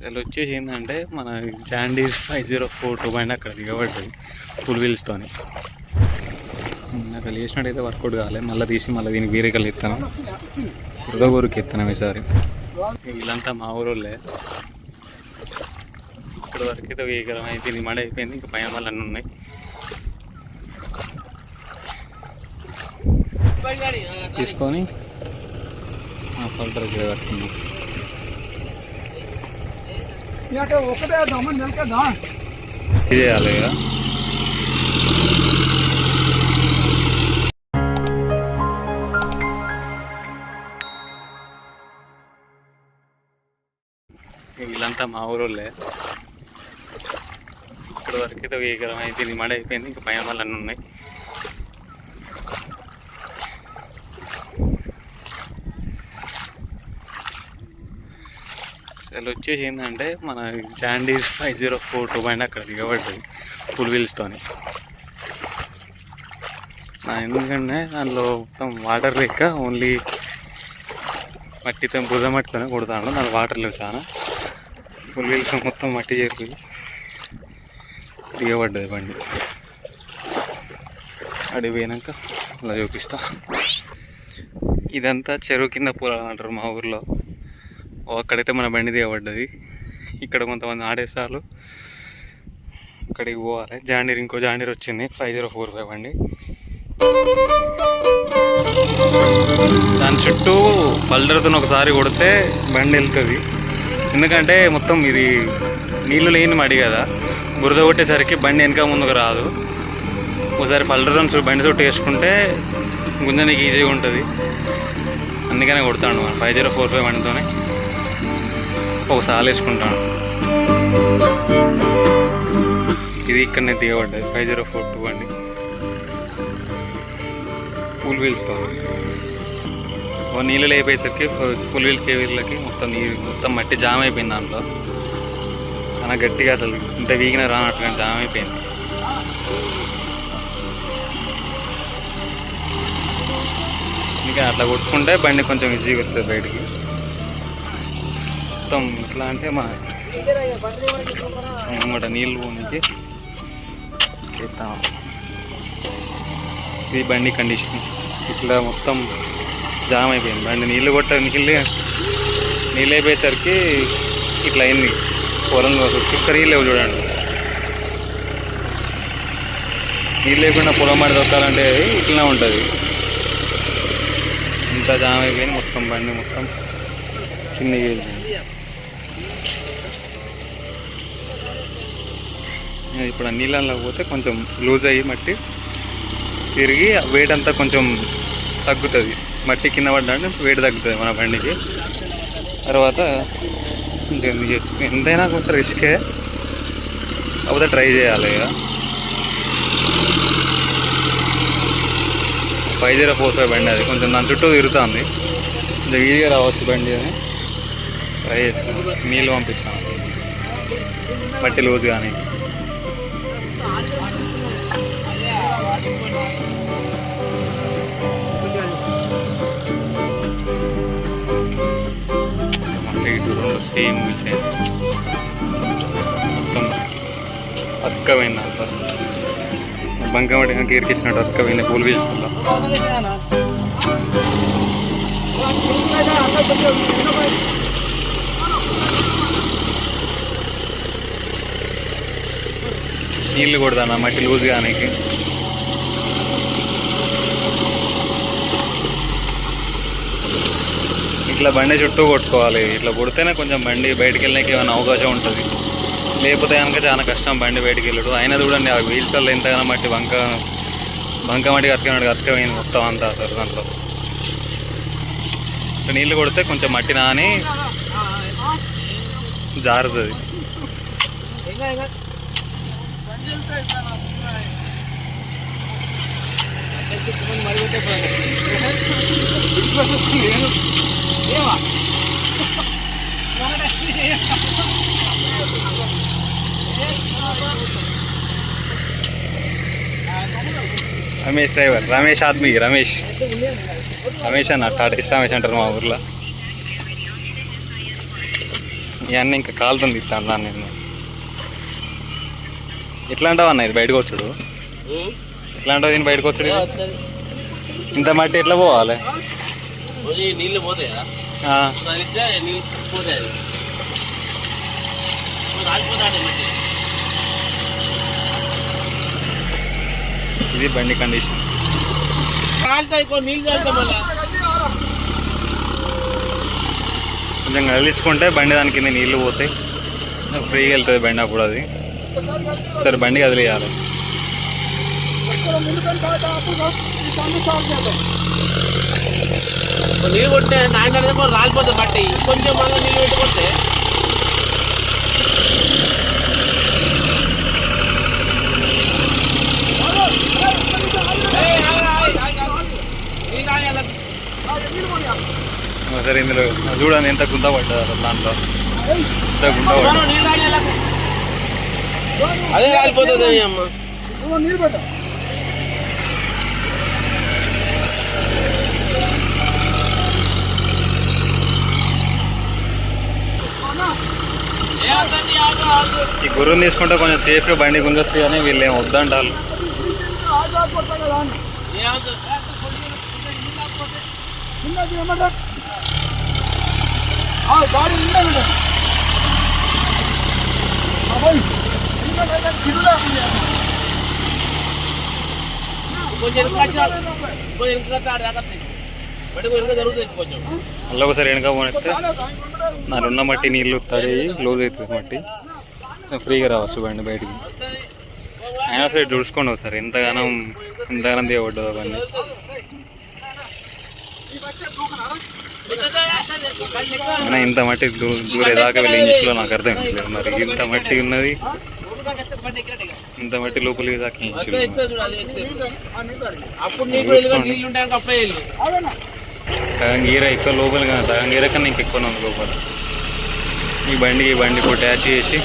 అసలు వచ్చేసి ఏంటంటే మన John Deere five zero four two పైన అక్కడ దిగబడ్డది ఫుల్ వీల్స్తోని అక్కడ వేసినట్టయితే వర్కౌట్ కాలేదు మళ్ళీ తీసి మళ్ళీ దీనికి వేరే కళ్ళు ఎత్తాను? వృధగూరుకి ఎత్తాను ఈసారి? వీళ్ళంతా మా ఊరోళ్ళే. ఇక్కడ వరకు అయితే ఒక ఎకరం అయిపోయింది మడ అయిపోయింది. ఇంకా పైన మళ్ళీ అన్నీ ఉన్నాయి. తీసుకొని ఆ ఫిల్టర్ ఇక్కడ కట్టుకుందాం ఒకటే దమ్మని నిలకదా? ఇది చేయాలి ఇక వీళ్ళంతా మా ఊరోళ్ళే. ఇక్కడ వరకు అయితే ఒక ఎకరం అయిపోయింది మడ అయిపోయింది ఇంకా పైన మళ్ళీ అన్నీ ఉన్నాయి. అసలు వచ్చేసి ఏంటంటే మన John Deere five zero four two బండి అక్కడ దిగబడ్డది ఫుల్ వీల్స్తోని నా ఎందుకంటే దానిలో మొత్తం వాటర్ లెక్క ఓన్లీ మట్టితో బురద మట్టితోనే కొడతాను దాని వాటర్ లేవు చాలా ఫుల్ వీల్స్ మొత్తం మట్టి చేరుకుంది దిగబడ్డది బండి. అడిగి పోయినాక అలా చూపిస్తా. ఇదంతా చెరువు కింద పొలాలు అంటారు మా ఊర్లో. అక్కడైతే మన బండి దిగబడ్డది. ఇక్కడ కొంతమంది ఆడేసార్లు అక్కడికి పోవాలి. జాండీర్ ఇంకో జాండీర్ వచ్చింది. ఫైవ్ జీరో ఫోర్ ఫైవ్ అండి దాని చుట్టూ పల్డర్తో ఒకసారి కొడితే బండి వెళ్తుంది. ఎందుకంటే మొత్తం ఇది నీళ్ళు లేని మడి కదా. బురద కొట్టేసరికి బండి వెనక ముందుకు రాదు. ఒకసారి పల్లరతో బండి చుట్టూ వేసుకుంటే గుంజనికి ఈజీగా ఉంటుంది. అందుకనే కొడతాను ఫైవ్ జీరో ఫోర్ ఫైవ్ బండితోనే. ఒకసారి వేసుకుంటాను. ఇది ఇక్కడనే దిగబడ్డది ఫైవ్ జీరో ఫోర్ టూ అండి. ఫుల్ వీల్స్తో ఓ నీళ్ళు లేపేసరికి ఫుల్ వీల్ కేవీళ్ళకి మొత్తం నీరు మొత్తం మట్టి జామ్ అయిపోయింది దాంట్లో. చాలా గట్టిగా అసలు ఇంత వీగిన రానట్టుగా జామ్ అయిపోయింది. ఇంకా అట్లా కొట్టుకుంటే బండి కొంచెం ఈజీగా వస్తుంది బయటికి. మొత్తం ఎట్లా అంటే మా అనమాట నీళ్ళు పోనీకి చేస్తాం ఇది బండి కండిషన్ ఇట్లా మొత్తం జామ్ అయిపోయింది. బండి నీళ్ళు కొట్టడానికి నీళ్ళు అయిపోయేసరికి ఇట్లా అయింది. పొలంలో కుక్కర్ లేవు చూడండి. నీళ్ళు లేకుండా పొలం మాట దొక్కాలంటే ఇట్లా ఉంటుంది. ఇంత జామ్ అయిపోయింది మొత్తం బండి మొత్తం. కింద ఇప్పుడు ఆ పోతే కొంచెం లూజ్ అయ్యి మట్టి తిరిగి వెయిట్ అంతా కొంచెం తగ్గుతుంది. మట్టి కింద పడ్డా వెయిట్ తగ్గుతుంది మన బండికి. తర్వాత ఎంతైనా కొంచెం రిస్కే కాకపోతే ట్రై చేయాలి ఇక. ఫైవ్ జీరో ఫోర్ ఫైవ్ బండి అది. కొంచెం దాని చుట్టూ తిరుగుతుంది. కొంచెం ఈజీగా రావచ్చు బండి అని. ట్రై చేస్తాను. నీళ్ళు పంపిస్తాను. మట్టి లూజ్ కానీ. ఏం రెండు మొత్తం అక్కమైంది అంతా. బంకమడి కీర్కిచ్చినట్టు అక్కమైంది పూలు వీసుకుంటా నీళ్ళు కొడతాను మట్టి లూజ్ కానీ ఇట్లా బండి చుట్టూ కొట్టుకోవాలి. ఇట్లా కొడితేనే కొంచెం బండి బయటికి వెళ్ళడానికి ఏమైనా అవకాశం ఉంటుంది. లేకపోతే కనుక చాలా కష్టం బండి బయటికి వెళ్ళడు అయినా చూడండి ఆ వీల్స్ వల్ల ఎంతగానో మట్టి బంక బంక మట్టి కతకనాడు కతకపోయింది మొత్తం అంతా అసలు దాంట్లో. నీళ్ళు కొడితే కొంచెం మట్టి నాని జారుతుంది. రమేష్ డ్రైవర్ రమేష్ ఆద్మి రమేష్. రమేష్ అన్న టాటా రమేష్ అంటారు మా ఊర్లో. ఇవన్నీ ఇంకా కాలుతుంది ఇస్తాను దాన్ని నేను ఎట్లా అంటావు అన్న ఇది బయటకు వచ్చాడు? ఎట్లా అంటావు దీన్ని బయటకు వచ్చాడు? ఇంత మట్టి ఎట్లా పోవాలి? నీళ్ళు పోతాయా? నీళ్ళు పోతాయి. ఇది బండి కండిషన్ కొంచెం కదిలించుకుంటే బండి దాని కింద నీళ్ళు పోతాయి. ఫ్రీగా వెళ్తుంది బండి అప్పుడు అది. సరే బండి కదిలియాలి. ఇక్కడ ముందు నీళ్ళు కొట్టే నాయన రాలిపోతుంది మట్టి. కొంచెం మళ్ళీ నీళ్ళు పెట్టుకుంటే. సరే ఇందులో చూడండి ఎంత గుంత పడ్డది అసలు దాంట్లో. ఎంత గుంత పడ్డది. అదే రాలిపోతుంది అమ్మ. నీళ్ళు పెట్టా. ఈ గురువుని తీసుకుంటే కొంచెం సేఫ్గా బండి గుంజొచ్చు కానీ వీళ్ళు ఏం వద్దంటారు? అని కొంచెం వెనక మళ్ళీ ఒకసారి వెనక పోనిస్తే నా ఉన్న మట్టి నీళ్ళు తడి లూజ్ అవుతుంది మట్టి. ఫ్రీగా రావచ్చు బండి బయటికి. అయినా సరే చూసుకోండి ఒకసారి ఎంతగానో ఎంతగానో దిగబడ్డదు బండి. అయినా ఇంత మట్టి దూ- దూరే దాకా వెళ్ళి చేసుకోవాలో నాకు అర్థం కావట్లేదు మరి. ఇంత మట్టి ఉన్నది ఇంత మట్టి లోపలికి దాకా సగం గీర ఎక్కువ లోపల సగం గీర కన్నా ఇంక ఎక్కువ ఉంది లోపల. ఈ బండికి బండి అటాచ్ చేసి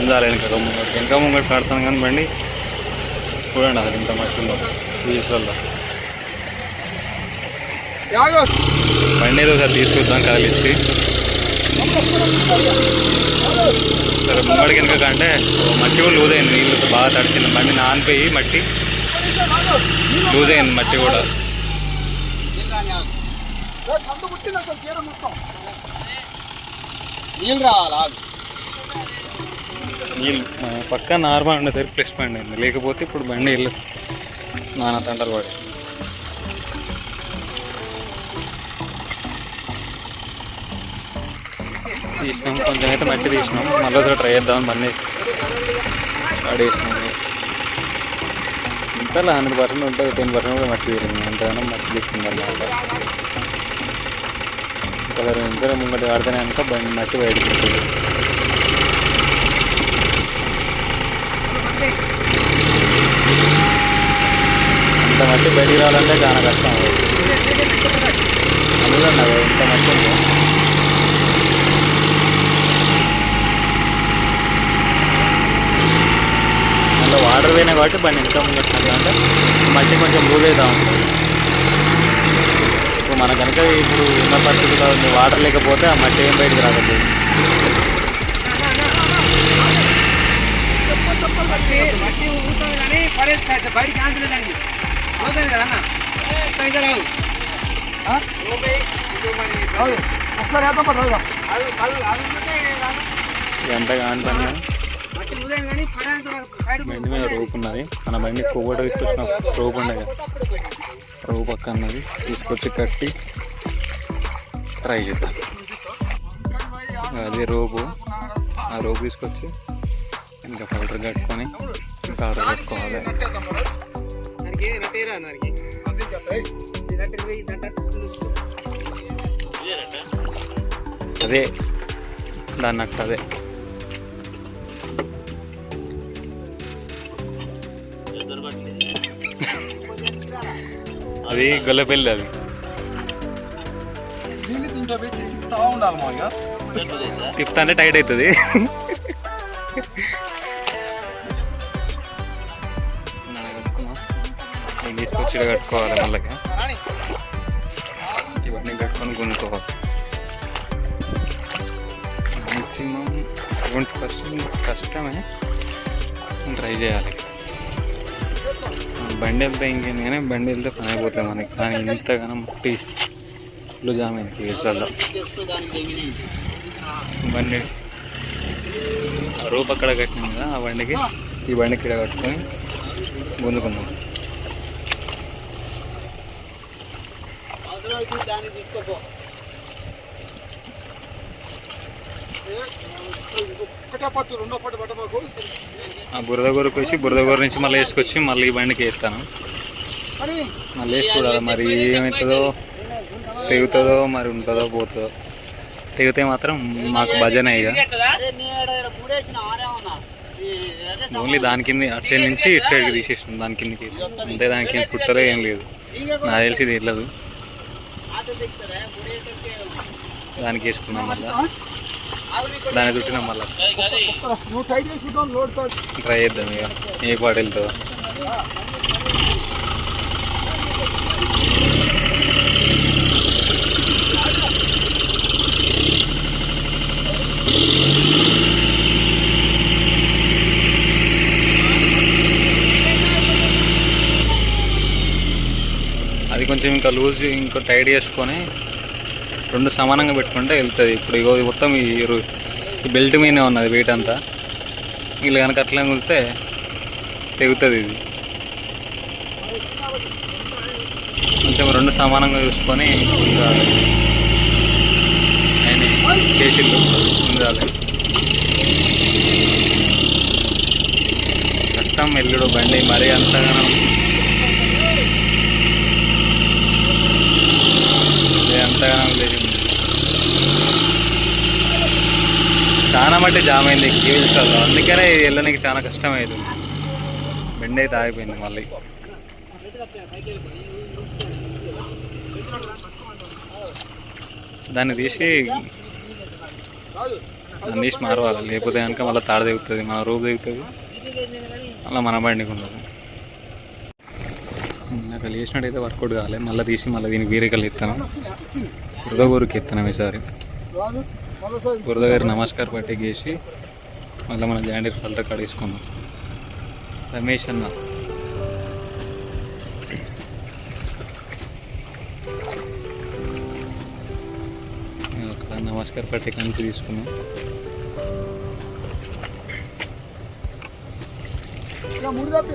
ఉండాలి వెనక ముంగడు వెనక ముంగడు పెడతాను కానీ బండి చూడండి అసలు ఇంత మట్టిలో ఉందో. బండి ఏదో ఒకసారి తీసుకొద్దాం కదిలిచ్చి సరే ముంగడికి వెనక కంటే మట్టి కూడా లూజ్ అయింది. నీళ్ళు బాగా తడిచింది. బండి నానిపోయి మట్టి లూజ్ అయింది మట్టి కూడా. నీళ్ళు రావాలి? నీళ్ళు పక్క నార్మల్ ఉండేసరికి ప్లస్ పాయింట్ అయింది లేకపోతే ఇప్పుడు బండి వెళ్ళదు నానా తంటలు పడి. తీసినాం కొంచెం అయితే మట్టి తీసినాం. మళ్ళీ ఒకసారి ట్రై చేద్దాం బండి ఆడేసినాం. ఇంతలో హండ్రెడ్ పర్సెంట్ ఉంటుంది టెన్ పర్సెంట్ కూడా మట్టి తీరింది. అంతగానో మట్టి తీసుకుంది అన్నమాట ఇంకా ఇంకా ముంగటి వాడితేనే కనుక బండి మట్టి బయటకు ఇంత మట్టి బయటికి రావాలంటే చాలా కష్టం. అందులో నాకు ఇంత మట్టి అందులో వాటర్ పోయినా కాబట్టి బండి ఎంత ముందు అంటే మట్టి కొంచెం లూజ్ అవుతా ఉంటుంది ఇప్పుడు మన కనుక ఇప్పుడు ఉన్న పరిస్థితిలో ఉంది వాటర్ లేకపోతే ఆ మట్టి ఏం బయటికి రాకపోతే బయటికి ఆంచలేదండి. ఒకసారి వేద్దాం రాదు ఎంత సైడ్ బండి మీద రోప్ ఉన్నది. మన బండి కొవ్వడ తీసుకొచ్చిన రోప్ ఉండే కదా రోప్ పక్క ఉన్నది తీసుకొచ్చి కట్టి ట్రై చేద్దాం. అది రోపు. ఆ రోపు తీసుకొచ్చి ఇంకా ఫిల్టర్ కట్టుకొని ఇంకా ఆర్డర్ అదే దాన్ని అట్ట అదే. అది గొల్లపెల్లి అది. తిప్తా అంటే టైట్ అవుతుంది. నేను తీసుకొచ్చి ఈడ కట్టుకోవాలి మళ్ళీ ఇవన్నీ కట్టుకొని కొనుక్కోవాలి మ్యాక్సిమం సెవెంటీ పర్సెంట్ కష్టమే ట్రై చేయాలి బండి వెళ్తే ఇంకేం కానీ బండి వెళ్తే పని అయిపోతుంది మనకి కానీ ఇంతగానో మట్టి ఫుల్ జామ్ అయింది కేసులలో బండి ఆ రూప్ అక్కడ కట్టినాం కదా ఆ బండికి ఈ బండికి ఇక్కడ కట్టుకొని గుంజుకుందాం ఒకటే పట్టు రెండో పట్టు పట్ట మాకు. ఆ బురద గోరకు వచ్చి బురద గోర నుంచి మళ్ళీ వేసుకొచ్చి మళ్ళీ ఈ బండికి వేస్తాను మళ్ళీ వేసి చూడాలి మరి ఏమవుతుందో తెగుతుందో మరి ఉంటుందో పోతుందో. తెగితే మాత్రం మాకు భజన ఇక. ఓన్లీ దాని కింద అటు సైడ్ నుంచి ఇటు సైడ్కి తీసేసినాం దాని కిందకి. అంతే దానికి పుట్టదో ఏం లేదు. నాకు తెలిసి వెళ్ళదు. దానికి వేసుకున్నాం మళ్ళీ. దాన్ని చుట్టినాం మళ్ళీ. ట్రై చేద్దాం ఇక. ఏ పాట కొంచెం ఇంకా లూజ్ ఇంకా టైట్ చేసుకొని రెండు సమానంగా పెట్టుకుంటే వెళ్తుంది. ఇప్పుడు ఇగో మొత్తం ఈ బెల్ట్ మీదనే ఉన్నది వెయిట్ అంతా. వీళ్ళు కనుక అట్లా కులితే తెగుతుంది ఇది. కొంచెం రెండు సమానంగా చూసుకొని ఉండాలి. ఆయన చేసి ఉండాలి. కష్టం వెళ్ళడు బండి మరీ అంతగానో ప్రయాణం లేదు. చాలా మట్టి జామ్ అయింది కీవిల్స్లో అందుకనే ఇది వెళ్ళడానికి చాలా కష్టం అయింది బెండ్ అయితే ఆగిపోయింది మళ్ళీ. దాన్ని తీసి దాన్ని తీసి మారవాలి. లేకపోతే కనుక మళ్ళీ తాడ దిగుతుంది మన రూపు దిగుతుంది మళ్ళీ మన బండికి ఉండదు. ఇక్కడ చేసినట్టు అయితే వర్కౌట్ కాలే. మళ్ళీ తీసి మళ్ళీ దీనికి వేరే కళ్ళు ఎత్తాను? బురదగూరుకి ఎత్తాను ఈసారి? బురద గారి నమస్కార పట్టి గేసి మళ్ళీ మన జాండీర్ ఫల్టర్ కాడ తీసుకున్నాం రమేష్ అన్న. నమస్కారం నమస్కార పట్టి కంచి తీసుకున్నాం ఇంకా తప్పి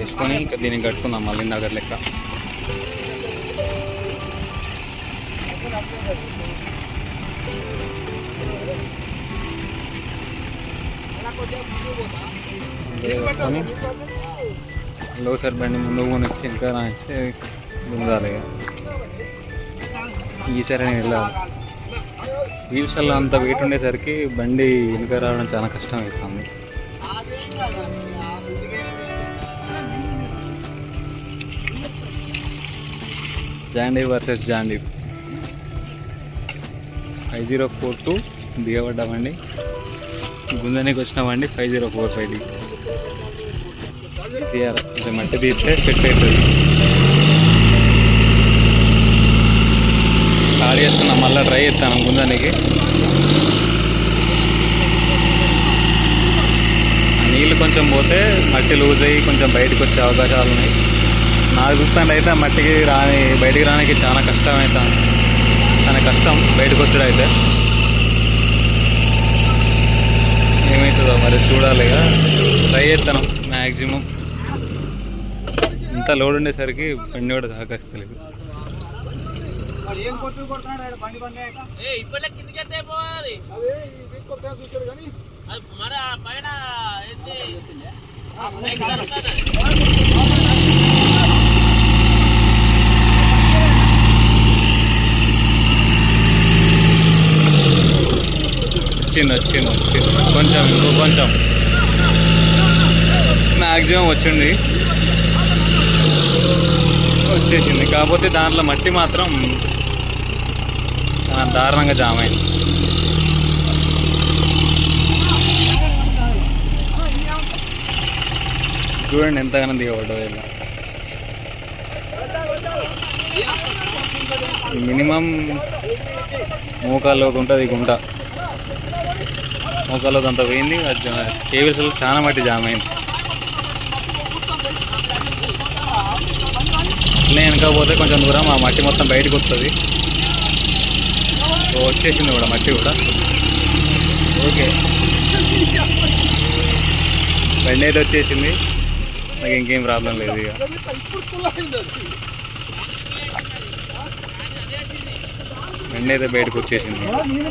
వేసుకొని ఇంకా దీనికి కట్టుకుందాం మళ్ళీ ఇందాక లెక్క. కట్టుకొని లో సార్ బండి ముందుకు కొని వచ్చి ఇంకా రానిచ్చి ముందాలి. ఈసారి నేను వెళ్ళాలి. వీల్స్లో అంత వెయిట్ ఉండేసరికి బండి వెనుక రావడం చాలా కష్టం అవుతుంది. జాండీ versus జాండీ. Five zero four two దిగబడ్డామండి. గుందనికి వచ్చినామండి ఫైవ్ జీరో ఫోర్ ఫైవ్ తీయాలి కొంచెం మట్టి తీస్తే సెట్ అవుతుంది. ఖాళీ చేస్తున్నాం మళ్ళీ ట్రై చేస్తాను గుంజానికి. ఆ నీళ్ళు కొంచెం పోతే మట్టి లూజ్ అయ్యి కొంచెం బయటకు వచ్చే అవకాశాలు ఉన్నాయి. నాకు చూస్తాండి అయితే మట్టికి రాని బయటికి రానికి చాలా కష్టం అవుతుంది చాలా కష్టం బయటకు వచ్చాడు అయితే ఏమవుతుందో మరి చూడాలి ఇక. ట్రై చేస్తాను మ్యాక్సిమం ఇంత లోడ్ ఉండేసరికి బండి కూడా సహకరిస్తలేదు వాడు ఏం కొట్టుడు కొడుతున్నాడు ఆడ బండి బండి అయ్యాక ఇప్పటికే కిందకి ఎత్తే పోవాలి అదే ఇది కొత్తగా చూశారు కానీ అది మరి ఆ పైన ఎత్తి వచ్చింది వచ్చింది వచ్చింది కొంచెం ఇంకో కొంచెం. మ్యాక్సిమం వచ్చింది వచ్చేసింది. కాకపోతే దాంట్లో మట్టి మాత్రం దారుణంగా జామ్ అయింది. చూడండి ఎంతగానో దిగబడ్డది ఇలా మినిమం మోకాల్లోకి ఉంటుంది ఈ గుంట. మోకాల్లోకి అంత పోయింది. కేబుల్స్ చాలా మట్టి జామ్ అయింది. ఇట్లా వెనకపోతే కొంచెం దూరం ఆ మట్టి మొత్తం బయటకు వస్తుంది. సో వచ్చేసింది కూడా మట్టి కూడా. ఓకే. బండి అయితే వచ్చేసింది. నాకు ఇంకేం ప్రాబ్లం లేదు ఇక. బండి అయితే బయటకు వచ్చేసింది ఆ, నీళ్ళు